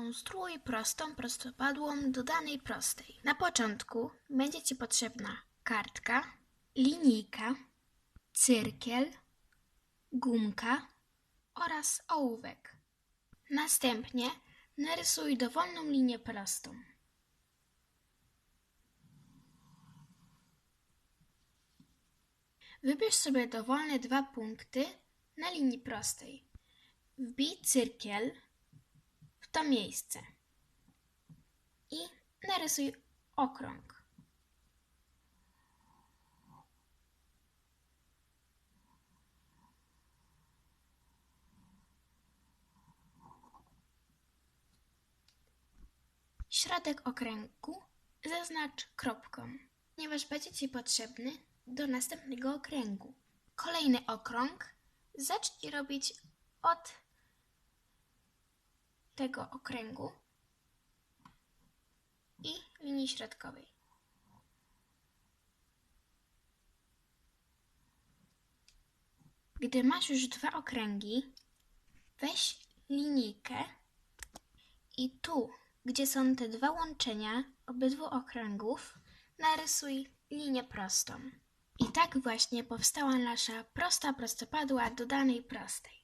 Skonstruuj prostą prostopadłą do danej prostej. Na początku będzie Ci potrzebna kartka, linijka, cyrkiel, gumka oraz ołówek. Następnie narysuj dowolną linię prostą. Wybierz sobie dowolne dwa punkty na linii prostej. Wbij cyrkiel to miejsce i narysuj okrąg. Środek okręgu zaznacz kropką, ponieważ będzie Ci potrzebny do następnego okręgu. Kolejny okrąg zacznij robić od tego okręgu i linii środkowej. Gdy masz już dwa okręgi, weź linijkę i tu, gdzie są te dwa łączenia obydwu okręgów, narysuj linię prostą. I tak właśnie powstała nasza prosta prostopadła do danej prostej.